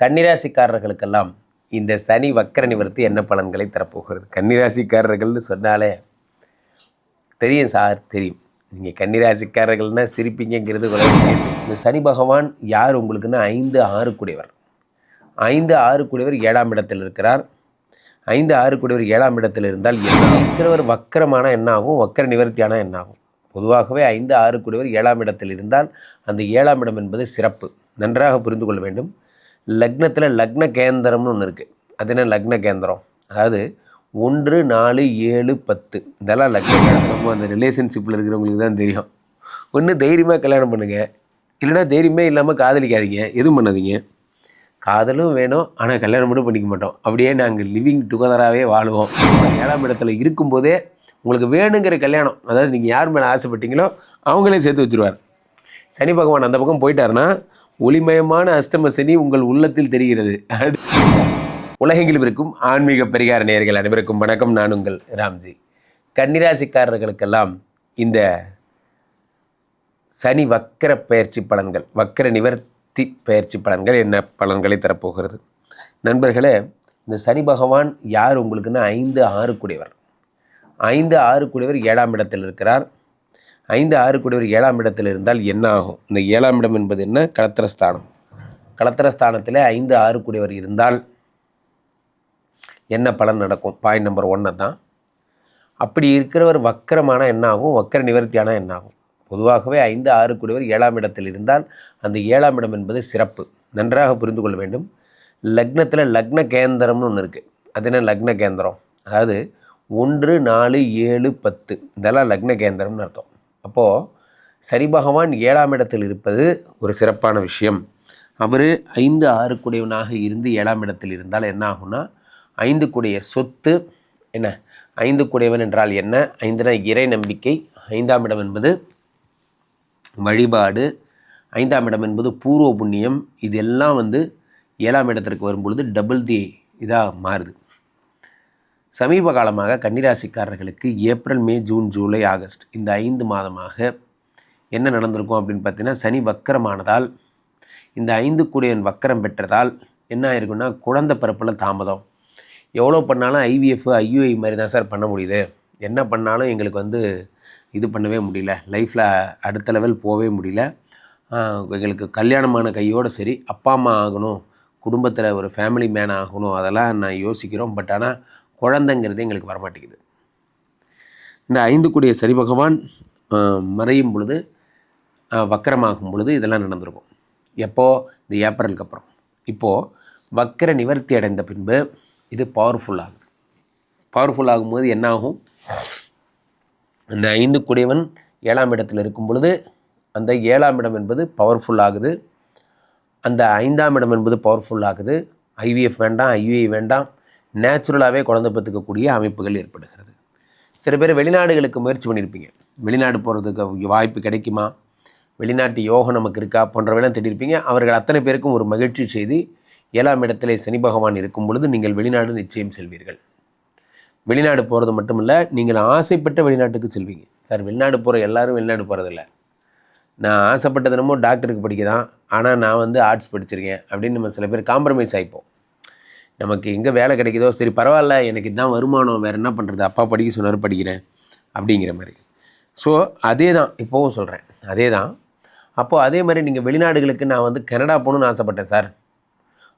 கன்னிராசிக்காரர்களுக்கெல்லாம் இந்த சனி வக்கர நிவர்த்தி என்ன பலன்களை தரப்போகிறது? கன்னிராசிக்காரர்கள்னு சொன்னாலே தெரியும் சார் தெரியும். நீங்கள் கன்னிராசிக்காரர்கள்னால் சிரிப்பீங்கிறது இந்த சனி பகவான் யார் உங்களுக்குன்னா ஐந்து ஆறு கூடியவர். ஐந்து ஆறு கூடியவர் ஏழாம் இடத்தில் இருக்கிறார். ஐந்து ஆறு கூடியவர் ஏழாம் இடத்தில் இருந்தால் என்ன இருக்கிறவர் வக்கரமான என்னாகும்? வக்கர நிவர்த்தியான என்னாகும்? பொதுவாகவே ஐந்து ஆறு கூடியவர் ஏழாம் இடத்தில் இருந்தால் அந்த ஏழாம் இடம் என்பது சிறப்பு. நன்றாக புரிந்து கொள்ள வேண்டும். லக்னத்தில் லக்ன கேந்திரம்னு ஒன்று இருக்குது அது என்ன லக்ன கேந்திரம்? அதாவது ஒன்று நாலு ஏழு பத்து. இதெல்லாம் லக்ன கேந்திரம். அந்த ரிலேஷன்ஷிப்பில் இருக்கிறவங்களுக்கு தான் தெரியும். ஒன்று தைரியமாக கல்யாணம் பண்ணுங்கள் இல்லைன்னா தைரியமே இல்லாமல் காதலிக்காதீங்க. எதுவும் பண்ணாதீங்க. காதலும் வேணும். ஆனால் கல்யாணம் மட்டும் பண்ணிக்க மாட்டோம். அப்படியே நாங்கள் லிவிங் டுகெதராகவே வாழுவோம். ஏழாம் இடத்துல இருக்கும்போதே உங்களுக்கு வேணுங்கிற கல்யாணம் அதாவது நீங்கள் யார் மேலே ஆசைப்பட்டீங்களோ அவங்களையும் சேர்த்து வச்சுருவார். சனி பகவான் அந்த பக்கம் போயிட்டாருன்னா ஒளிமயமான அஷ்டம சனி உங்கள் உள்ளத்தில் தெரிகிறது. உலகெங்கிலும் இருக்கும் ஆன்மீக பரிகார நேயர்கள் அனைவருக்கும் வணக்கம். நான் உங்கள் ராம்ஜி. கன்னிராசிக்காரர்களுக்கெல்லாம் இந்த சனி வக்கர பயிற்சி பலன்கள் வக்கர நிவர்த்தி பயிற்சி பலன்கள் என்ன பலன்களை தரப்போகிறது? நண்பர்களே இந்த சனி பகவான் யார்? உங்களுக்குன்னா ஐந்து ஆறு கூடியவர் ஐந்து ஆறு கூடியவர் ஏழாம் இடத்தில் இருக்கிறார். ஐந்து ஆறு கூடியவர் ஏழாம் இடத்தில் இருந்தால் என்ன ஆகும்? இந்த ஏழாம் இடம் என்பது என்ன? களத்திரஸ்தானம் களத்திரஸ்தானத்தில் ஐந்து ஆறு கூடியவர் இருந்தால் என்ன பலன் நடக்கும்? பாயிண்ட் நம்பர் ஒன்று தான் அப்படி இருக்கிறவர் வக்கரமான என்ன ஆகும்? வக்கர நிவர்த்தியான என்ன ஆகும்? பொதுவாகவே ஐந்து ஆறு கூடியவர் ஏழாம் இடத்தில் இருந்தால் அந்த ஏழாம் இடம் என்பது சிறப்பு. நன்றாக புரிந்து கொள்ள வேண்டும். லக்னத்தில் லக்ன கேந்திரம்னு ஒன்று இருக்குது அது என்ன? லக்ன கேந்திரம். அதாவது ஒன்று நாலு ஏழு பத்து. இதெல்லாம் லக்ன கேந்திரம்னு அர்த்தம். அப்போது சனி பகவான் ஏழாம் இடத்தில் இருப்பது ஒரு சிறப்பான விஷயம். அவர் ஐந்து ஆறு குடையவனாக இருந்து ஏழாம் இடத்தில் இருந்தால் என்ன ஆகும்னா ஐந்து கூடிய சொத்து என்ன? ஐந்து கூடியவன் என்றால் என்ன? ஐந்துனா இறை நம்பிக்கை. ஐந்தாம் இடம் என்பது வழிபாடு. ஐந்தாம் இடம் என்பது பூர்வ புண்ணியம். இதெல்லாம் வந்து ஏழாம் இடத்திற்கு வரும்பொழுது டபுள் தி இதாக மாறுது. சமீப காலமாக கன்னிராசிக்காரர்களுக்கு April May June July August இந்த ஐந்து மாதமாக என்ன நடந்திருக்கும் அப்படின்னு பார்த்தீங்கன்னா சனி வக்கரமானதால் இந்த ஐந்து கூடியவன் வக்கரம் பெற்றதால் என்ன ஆயிருக்குன்னா குழந்தை பிறப்பில் தாமதம். எவ்வளோ பண்ணாலும் ஐவிஎஃப் ஐயூஐ மாதிரி தான் சார் பண்ண முடியுது. என்ன பண்ணாலும் எங்களுக்கு வந்து இது பண்ணவே முடியல. லைஃப்பில் அடுத்த லெவல் போகவே முடியல. எங்களுக்கு கல்யாணமான கையோடு சரி அப்பா அம்மா ஆகணும். குடும்பத்தில் ஒரு ஃபேமிலி மேன் ஆகணும். அதெல்லாம் நான் யோசிக்கிறோம். பட் ஆனால் குழந்தைங்கிறது எங்களுக்கு வரமாட்டேங்குது. இந்த ஐந்து கூடிய சரி பகவான் மறையும் பொழுது வக்கரமாகும் பொழுது இதெல்லாம் நடந்திருக்கும். எப்போது இந்த ஏப்ரலுக்கு அப்புறம். இப்போது வக்கர நிவர்த்தி அடைந்த பின்பு இது பவர்ஃபுல் ஆகுது. பவர்ஃபுல் ஆகும்போது என்ன ஆகும் இந்த ஐந்து கூடியவன் ஏழாம் இடத்தில் இருக்கும் பொழுது அந்த ஏழாம் இடம் என்பது பவர்ஃபுல் ஆகுது. அந்த ஐந்தாம் இடம் என்பது பவர்ஃபுல் ஆகுது. ஐவிஎஃப் வேண்டாம் ஐயுஐ வேண்டாம். நேச்சுரலாகவே குழந்தை பெற்றுக்கக்கூடிய அமைப்புகள் ஏற்படுகிறது. சில பேர் வெளிநாடுகளுக்கு முயற்சி பண்ணியிருப்பீங்க. வெளிநாடு போகிறதுக்கு வாய்ப்பு கிடைக்குமா? வெளிநாட்டு யோகம் நமக்கு இருக்கா? போன்றவையெல்லாம் தேடியிருப்பீங்க. அவர்கள் அத்தனை பேருக்கும் ஒரு மகிழ்ச்சி செய்தி ஏழாம் இடத்திலே சனி பகவான் இருக்கும் பொழுது நீங்கள் வெளிநாடு நிச்சயம் செல்வீர்கள். வெளிநாடு போகிறது மட்டுமல்ல நீங்கள் ஆசைப்பட்ட வெளிநாட்டுக்கு செல்வீங்க. சார் வெளிநாடு போகிற எல்லாரும் வெளிநாடு போகிறதில்ல நான் ஆசைப்பட்ட தினமும் டாக்டருக்கு படிக்க தான் ஆனால் நான் வந்து ஆர்ட்ஸ் படிச்சிருக்கேன் அப்படின்னு நம்ம சில பேர் காம்ப்ரமைஸ் ஆகிப்போம் நமக்கு எங்கே வேலை கிடைக்குதோ சரி பரவாயில்ல எனக்கு இதான் வருமானம் வேறு என்ன பண்ணுறது அப்பா படிக்க சொன்னார் படிக்கிறேன் அப்படிங்கிற மாதிரி. ஸோ அதே தான் இப்போவும் சொல்கிறேன் அதே தான் அப்போது அதே மாதிரி நீங்கள் வெளிநாடுகளுக்கு நான் வந்து கனடா போகணுன்னு ஆசைப்பட்டேன் சார்.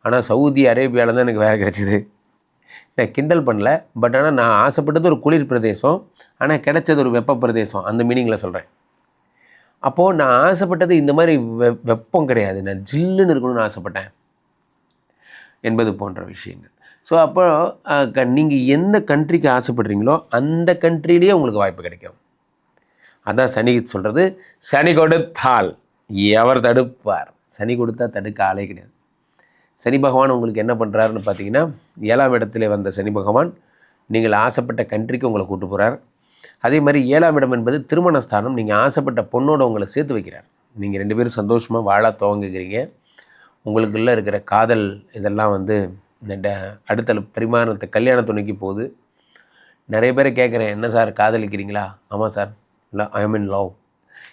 ஆனால் சவுதி அரேபியாவில் தான் எனக்கு வேலை கிடச்சிது. நான் கிண்டல் பண்ணல பட் ஆனால் நான் ஆசைப்பட்டது ஒரு குளிர் பிரதேசம் ஆனால் கிடைச்சது ஒரு வெப்ப பிரதேசம் அந்த மீனிங்கில் சொல்கிறேன் அப்போது நான் ஆசைப்பட்டது இந்த மாதிரி வெ வெப்பம் கிடையாது. நான் ஜில்லுன்னு இருக்கணும்னு ஆசைப்பட்டேன். என்பது போன்ற விஷயங்கள். ஸோ அப்போ நீங்கள் எந்த கண்ட்ரிக்கு ஆசைப்படுறீங்களோ அந்த கண்ட்ரிலேயே உங்களுக்கு வாய்ப்பு கிடைக்கும். அதான் சனி சொல்கிறது சனி கொடுத்தால் எவர் தடுப்பார்? சனி கொடுத்தா தடுக்க ஆளே கிடையாது. சனி பகவான் உங்களுக்கு என்ன பண்ணுறாருன்னு பார்த்தீங்கன்னா ஏழாம் இடத்துல வந்த சனி பகவான் நீங்கள் ஆசைப்பட்ட கண்ட்ரிக்கு உங்களை கூட்டு போகிறார் அதே மாதிரி ஏழாம் இடம் என்பது திருமண ஸ்தானம் நீங்கள் ஆசைப்பட்ட பொண்ணோட உங்களை சேர்த்து வைக்கிறார். நீங்கள் ரெண்டு பேரும் சந்தோஷமாக வாழ துவங்குகிறீங்க. உங்களுக்குள்ளே இருக்கிற காதல் இதெல்லாம் வந்து இந்த ட- அடுத்த பரிமாணத்தை கல்யாண துணைக்கு போகுது. நிறைய பேரை கேட்குறேன் என்ன சார் காதலிக்கிறீங்களா? ஆமாம் சார் இல்லை ஐ மீன் லவ்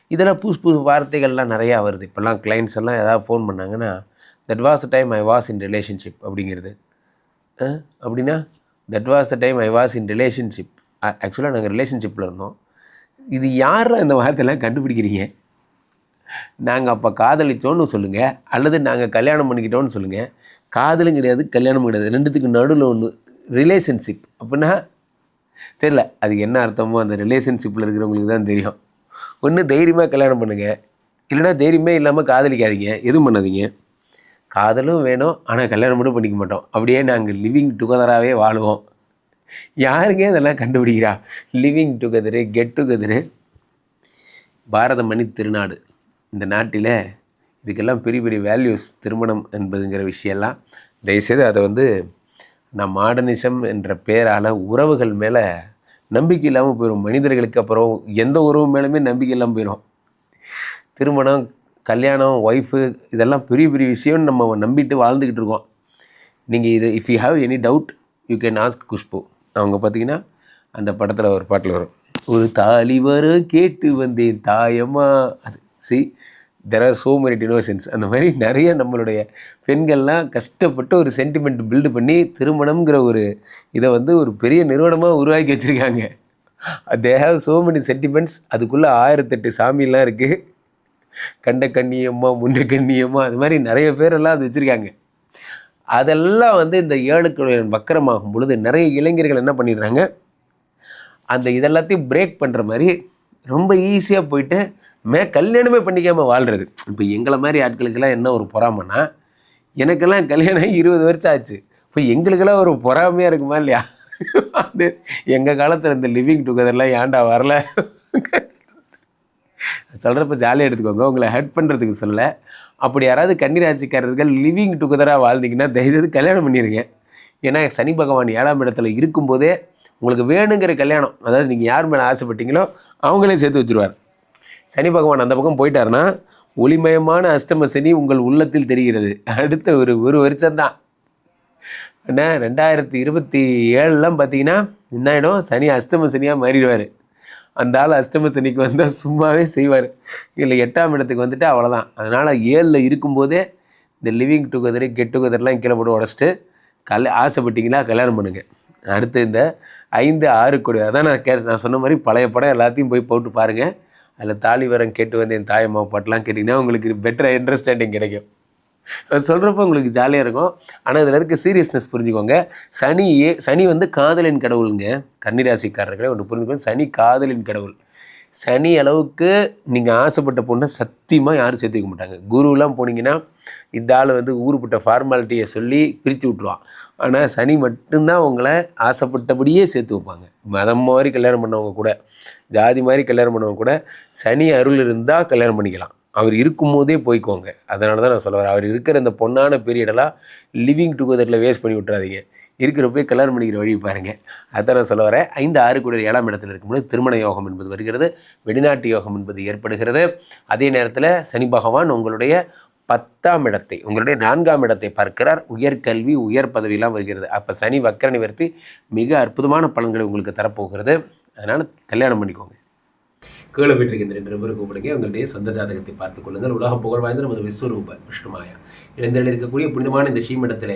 இதெல்லாம் புதுசு புது வார்த்தைகள்லாம் நிறையா வருது. இப்போல்லாம் கிளைண்ட்ஸ் எல்லாம் ஏதாவது ஃபோன் பண்ணாங்கன்னா that was the time I was in relationship அப்படிங்கிறது. அப்படின்னா that was the time I was in relationship ஆக்சுவலாக நாங்கள் ரிலேஷன்ஷிப்பில் இருந்தோம். இது யார் இந்த வார்த்தையெல்லாம் கண்டுபிடிக்கிறீங்க? நாங்கள் அப்போ காதலிச்சோன்னு சொல்லுங்கள் அல்லது நாங்கள் கல்யாணம் பண்ணிக்கிட்டோன்னு சொல்லுங்கள் காதலும் கிடையாது கல்யாணம் கிடையாது. ரெண்டுத்துக்கு நடுவில் ஒன்று ரிலேஷன்ஷிப் அப்படின்னா தெரில அது என்ன அர்த்தமோ அந்த ரிலேஷன்ஷிப்பில் இருக்கிறவங்களுக்கு தான் தெரியும். ஒன்று தைரியமாக கல்யாணம் பண்ணுங்கள் இல்லைன்னா தைரியமே இல்லாமல் காதலிக்காதீங்க எதுவும் பண்ணாதீங்க. காதலும் வேணும் ஆனால் கல்யாணம் மட்டும் பண்ணிக்க மாட்டோம். அப்படியே நாங்கள் லிவிங் டுகெதராகவே வாழுவோம். யாருங்க இதெல்லாம் கண்டுபிடிக்கிறா? லிவிங் டுகெதரு கெட் டுகெதரு பாரத மணி திருநாடு. இந்த நாட்டில் இதுக்கெல்லாம் பெரிய பெரிய வேல்யூஸ் திருமணம் என்பதுங்கிற விஷயம்லாம் தயவுசெய்து அதை வந்து நான் மாடர்னிசம் என்ற பேரால் உறவுகள் மேலே நம்பிக்கை இல்லாமல் போயிடும் மனிதர்களுக்கு அப்புறம் எந்த உறவு மேலுமே நம்பிக்கை இல்லாமல் போயிடும் திருமணம் கல்யாணம் ஒய்ஃபு இதெல்லாம் பெரிய பெரிய விஷயம்னு நம்ம நம்பிட்டு வாழ்ந்துக்கிட்டு இருக்கோம். நீங்கள் இது if you have any doubt you can ask Khushbu அவங்க பார்த்தீங்கன்னா அந்த படத்தில் ஒரு பாட்டில் வரும். ஒரு தாலி வரும் கேட்டு வந்தேன் தாயம்மா அது see there are so many donations அந்த மாதிரி நிறைய நம்மளுடைய பெண்கள்லாம் கஷ்டப்பட்டு ஒரு சென்டிமெண்ட் பில்டு பண்ணி திருமணம்ங்கிற ஒரு இதை வந்து ஒரு பெரிய நிறுவனமாக உருவாக்கி வச்சுருக்காங்க. They have so many sentiments அதுக்குள்ளே ஆயிரத்தெட்டு சாமியெல்லாம் இருக்குது கண்ட கண்ணியம்மா முன்ன கண்ணியம்மா அது மாதிரி நிறைய பேரெல்லாம் அது வச்சுருக்காங்க. அதெல்லாம் வந்து இந்த ஏழுக்குடைய வக்கரமாகும் பொழுது நிறைய இளைஞர்கள் என்ன பண்ணிடுறாங்க? அந்த இதெல்லாத்தையும் பிரேக் பண்ணுற மாதிரி ரொம்ப ஈஸியாக போயிட்டு மே கல்யாணமே பண்ணிக்காமல் வாழ்கிறது இப்போ எங்களை மாதிரி ஆட்களுக்கெல்லாம் என்ன ஒரு பொறாமைன்னா எனக்கெல்லாம் கல்யாணம் இருபது வருஷம் ஆச்சு. இப்போ எங்களுக்கெல்லாம் ஒரு பொறாமையாக இருக்குமா இல்லையா? அது எங்கள் காலத்தில் இந்த லிவிங் டுகெதர்லாம் ஏன்டா வரல? சொல்கிறப்ப ஜாலியாக எடுத்துக்கோங்க. உங்களை ஹெல்ப் பண்ணுறதுக்கு சொல்ல அப்படி யாராவது கன்னிராசிக்காரர்கள் லிவிங் டுகெதராக வாழ்ந்தீங்கன்னா தயவுசெய்து கல்யாணம் பண்ணிடுங்க ஏன்னா சனி பகவான் ஏழாம் இடத்துல இருக்கும்போதே உங்களுக்கு வேணுங்கிற கல்யாணம் அதாவது நீங்கள் யார் மேலே ஆசைப்பட்டீங்களோ அவங்களே சேர்த்து வச்சுருவார். சனி பகவான் அந்த பக்கம் போயிட்டாருன்னா ஒளிமயமான அஷ்டம சனி உங்கள் உள்ளத்தில் தெரிகிறது. அடுத்த ஒரு ஒரு வருஷம்தான் என்ன? ரெண்டாயிரத்தி இருபத்தி ஏழுலாம் பார்த்தீங்கன்னா என்ன ஆகிடும் சனி அஷ்டம சனியாக மாறிடுவார். அந்த ஆள் அஷ்டம சனிக்கு வந்தால் சும்மாவே செய்வார். இல்லை எட்டாம் இடத்துக்கு வந்துட்டு அவ்வளோதான் அதனால் ஏழில் இருக்கும்போதே இந்த லிவிங் டுகெதரு கெட் டுகெதர்லாம் கீழே போட்டு உடச்சிட்டு கல் ஆசைப்பட்டீங்கன்னா கல்யாணம் பண்ணுங்கள் அடுத்து இந்த ஐந்து ஆறு கோடி அதான் நான் கே நான் சொன்ன மாதிரி பழைய படம் எல்லாத்தையும் போய் போட்டு பாருங்கள் அதில் தாலிவரம் கேட்டு வந்து என் தாயம்மா பாட்டெலாம் கேட்டிங்கன்னா உங்களுக்கு பெட்டர் அண்டர்ஸ்டாண்டிங் கிடைக்கும். அது சொல்கிறப்ப உங்களுக்கு ஜாலியாக இருக்கும். ஆனால் இதில் இருக்க சீரியஸ்னஸ் புரிஞ்சுக்கோங்க. சனி ஏ சனி வந்து காதலின் கடவுளுங்க. கன்னிராசிக்காரர்களே ஒன்று புரிஞ்சுக்கோங்க. சனி காதலின் கடவுள். சனி அளவுக்கு நீங்கள் ஆசைப்பட்ட பொண்ணை சத்தியமாக யாரும் சேர்த்து வைக்க மாட்டாங்க. குருலாம் போனீங்கன்னா இந்த ஆள் வந்து ஊருப்பட்ட ஃபார்மாலிட்டியை சொல்லி பிரித்து விட்ருவான் ஆனால் சனி மட்டும்தான் உங்களை ஆசைப்பட்டபடியே சேர்த்து வைப்பாங்க. மதம் மாதிரி கல்யாணம் பண்ணவங்க கூட ஜாதி மாதிரி கல்யாணம் பண்ணவங்க கூட சனி அருள் இருந்தால் கல்யாணம் பண்ணிக்கலாம். அவர் இருக்கும்போதே போய்க்கோங்க. அதனால தான் நான் சொல்ல வரேன். அவர் இருக்கிற இந்த பொண்ணான பீரியடெல்லாம் லிவிங் டுகெதரில் வேஸ்ட் பண்ணி விட்றாதீங்க இருக்கிறப்பே கல்யாணம் பண்ணிக்கிற வழி பாருங்கள் அதான் சொல்ல வரேன். ஐந்து ஆறு கூட ஏழாம் இடத்துல இருக்கும்போது திருமண யோகம் என்பது வருகிறது. வெளிநாட்டு யோகம் என்பது ஏற்படுகிறது. அதே நேரத்தில் சனி பகவான் உங்களுடைய பத்தாம் இடத்தை உங்களுடைய நான்காம் இடத்தை பார்க்கிறார். உயர்கல்வி உயர் பதவியெல்லாம் வருகிறது. அப்போ சனி வக்கர நிவர்த்தி மிக அற்புதமான பலன்களை உங்களுக்கு தரப்போகிறது. அதனால் கல்யாணம் பண்ணிக்கோங்க. கீழே வீட்டிற்கு ரெண்டு நபர் கூப்பிடுங்க. உங்களுடைய சொந்த ஜாதகத்தை பார்த்துக் கொள்ளுங்கள். உலக புகழ் வாய்ந்த நமது விஸ்வரூப விஷ்ணுமாயா. இணைந்தில் இருக்கக்கூடிய புனிதமான இந்த ஸ்ரீமடத்தில்